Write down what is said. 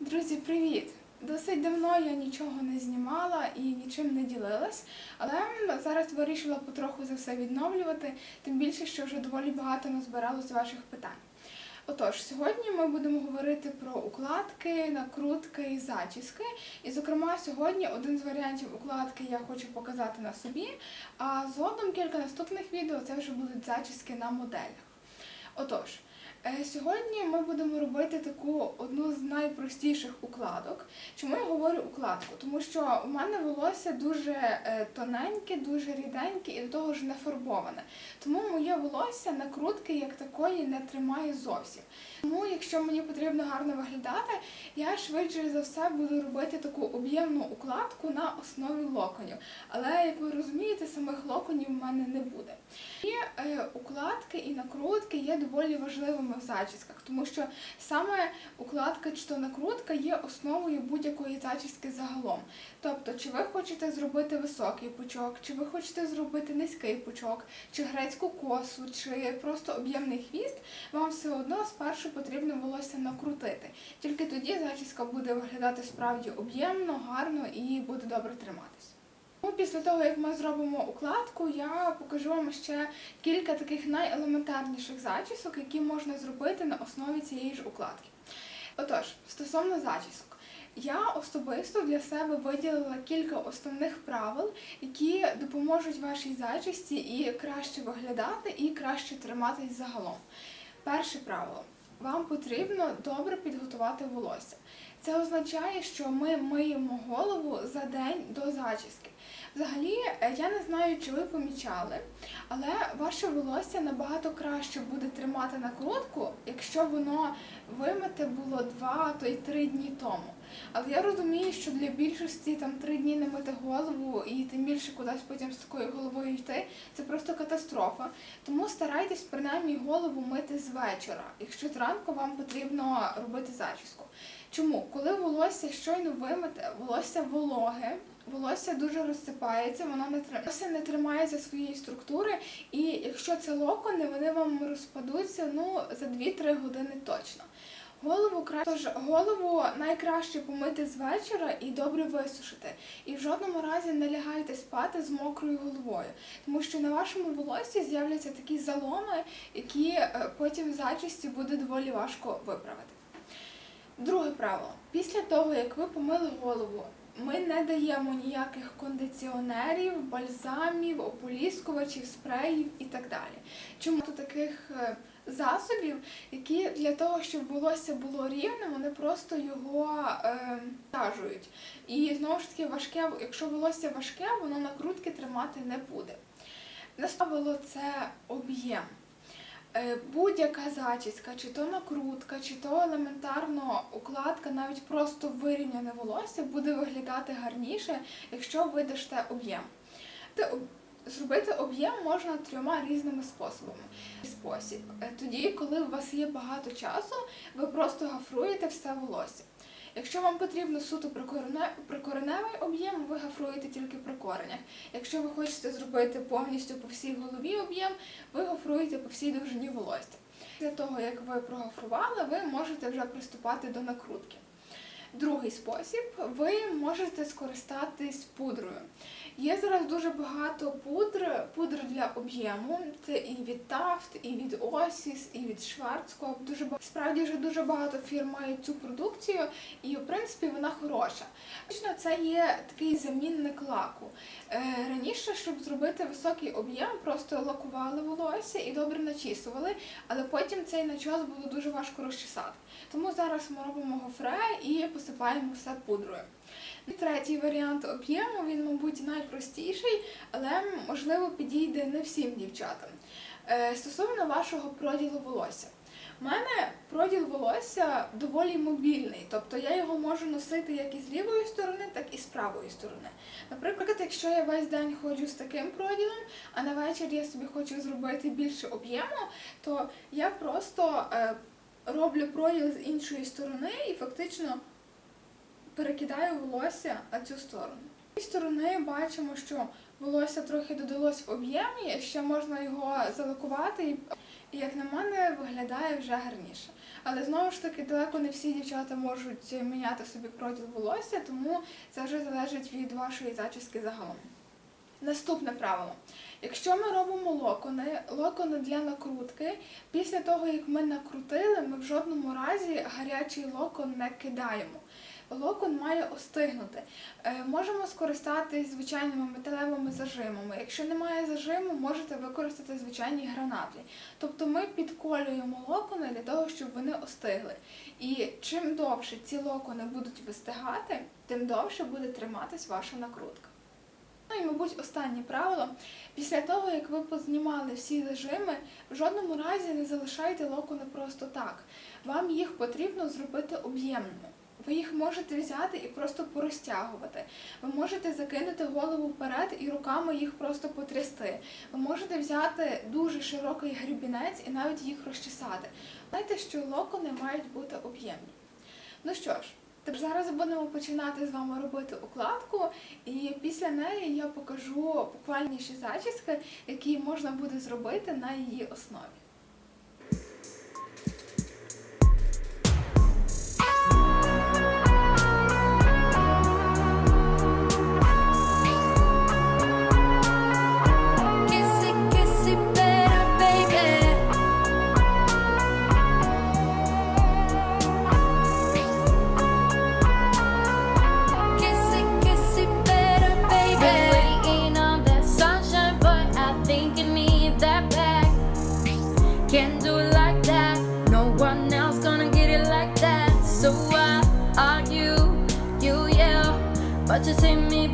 Друзі, привіт! Досить давно я нічого не знімала і нічим не ділилась, але зараз вирішила потроху за все відновлювати, тим більше, що вже доволі багато назбиралось ваших питань. Отож, сьогодні ми будемо говорити про укладки, накрутки і зачіски. І, зокрема, сьогодні один з варіантів укладки я хочу показати на собі, а згодом кілька наступних відео це вже будуть зачіски на моделях. Отож, сьогодні ми будемо робити таку одну з найпростіших укладок. Чому я говорю укладку? Тому що у мене волосся дуже е, тоненьке, дуже ріденьке і до того ж не фарбоване. Тому моє волосся накрутки як такої не тримає зовсім. Тому, якщо мені потрібно гарно виглядати, я швидше за все буду робити таку об'ємну укладку на основі локонів. Але як ви розумієте, самих локонів в мене не буде. І е, укладки і накрутки є доволі важливими в зачісках, тому що саме укладка чи то накрутка є основою будь-якої зачіски загалом. Тобто, чи ви хочете зробити високий пучок, чи ви хочете зробити низький пучок, чи грецьку косу, чи просто об'ємний хвіст, вам все одно спершу потрібно волосся накрутити. Тільки тоді зачіска буде виглядати справді об'ємно, гарно і буде добре триматись. Після того, як ми зробимо укладку, я покажу вам ще кілька таких найелементарніших зачісок, які можна зробити на основі цієї ж укладки. Отож, стосовно зачісок, я особисто для себе виділила кілька основних правил, які допоможуть вашій зачісці і краще виглядати, і краще триматись загалом. Перше правило. Вам потрібно добре підготувати волосся. Це означає, що ми миємо голову за день до зачіски. Взагалі, е, я не знаю, чи ви помічали, але ваше волосся набагато краще буде тримати накрутку, якщо воно вимите було 2, то й 3 дні тому. Але я розумію, що для більшості там 3 дні не мити голову і тим більше кудись потім з такою головою йти, це просто катастрофа. Тому старайтесь принаймні голову мити з вечора, якщо зранку вам потрібно робити зачіску. Чому? Коли волосся щойно вимите, волосся вологе, волосся дуже розсипається, воно не волосся не тримається своєї структури, і якщо це локони, вони вам розпадуться ну, за 2-3 години точно. Голову. Тож голову найкраще помити з вечора і добре висушити. І в жодному разі не лягайте спати з мокрою головою, тому що на вашому волоссі з'являться такі заломи, які е, потім в зачісті буде доволі важко виправити. Друге правило. Після того, як ви помили голову, ми не даємо ніяких кондиціонерів, бальзамів, ополіскувачів, спреїв і так далі. Чому тут таких е, засобів, які для того, щоб волосся було рівним, вони просто його е. І знову ж таки, важке, якщо волосся важке, воно накрутки тримати не буде. Наставило це об'єм. Е, Будь-яка зачіска, чи то накрутка, чи то елементарно укладка, навіть просто вирівняне волосся буде виглядати гарніше, якщо ви дасте об'єм. Зробити об'єм можна трьома різними способами. Спосіб е, тоді, коли у вас є багато часу, ви просто гафруєте все волосся. Якщо вам потрібно суто прикореневий об'єм, ви гафруєте тільки при коренях. Якщо ви хочете зробити повністю по всій голові об'єм, ви гофруєте по всій довжині волосся. Після того, як ви прогофрували, ви можете вже приступати до накрутки. Другий спосіб ви можете скористатись пудрою. Є зараз дуже багато пудр, пудр для об'єму. Це і від Taft, і від Osis, і від Schwarzkopf. Дуже справді вже дуже багато фірм мають цю продукцію, і в принципі вона хороша. Точно це є такий замінник лаку. Е, раніше, щоб зробити високий об'єм, просто лакували волосся і добре начісували, але потім цей начос було дуже важко розчесати. Тому зараз ми робимо гофре і посипаємо все пудрою. Третій варіант об'єму, він, мабуть, найпростіший, але можливо підійде не всім дівчатам. Е, Стосовно вашого проділу волосся. У мене проділ волосся доволі мобільний, тобто я його можу носити як із лівої сторони, так і з правої сторони. Наприклад, якщо я весь день ходжу з таким проділом, а на вечір я собі хочу зробити більше об'єму, то я просто е, роблю проділ з іншої сторони і фактично перекидаю волосся на цю сторону. З сторони бачимо, що волосся трохи додалось в об'ємі, ще можна його залакувати, і як на мене, виглядає вже гарніше. Але знову ж таки, далеко не всі дівчата можуть міняти собі проділ волосся, тому це вже залежить від вашої зачіски загалом. Наступне правило. Якщо ми робимо локони, локони для накрутки, після того, як ми накрутили, ми в жодному разі гарячий локон не кидаємо. Локон має остигнути. Е, можемо скористатись звичайними металевими зажимами. Якщо немає зажиму, можете використати звичайні гранатлі. Тобто ми підколюємо локони для того, щоб вони остигли. І чим довше ці локони будуть вистигати, тим довше буде триматись ваша накрутка. Ну і, мабуть, останнє правило. Після того, як ви познімали всі зажими, в жодному разі не залишайте локони просто так. Вам їх потрібно зробити об'ємними. Ви їх можете взяти і просто порозтягувати. Ви можете закинути голову вперед і руками їх просто потрясти. Ви можете взяти дуже широкий грібінець і навіть їх розчесати. Знаєте, що локони мають бути об'ємні. Ну що ж, тепер зараз будемо починати з вами робити укладку, і після неї я покажу буквальніші зачіски, які можна буде зробити на її основі. Think I need that back. Can't do it like that. No one else gonna get it like that. So I argue, you yell, but you take me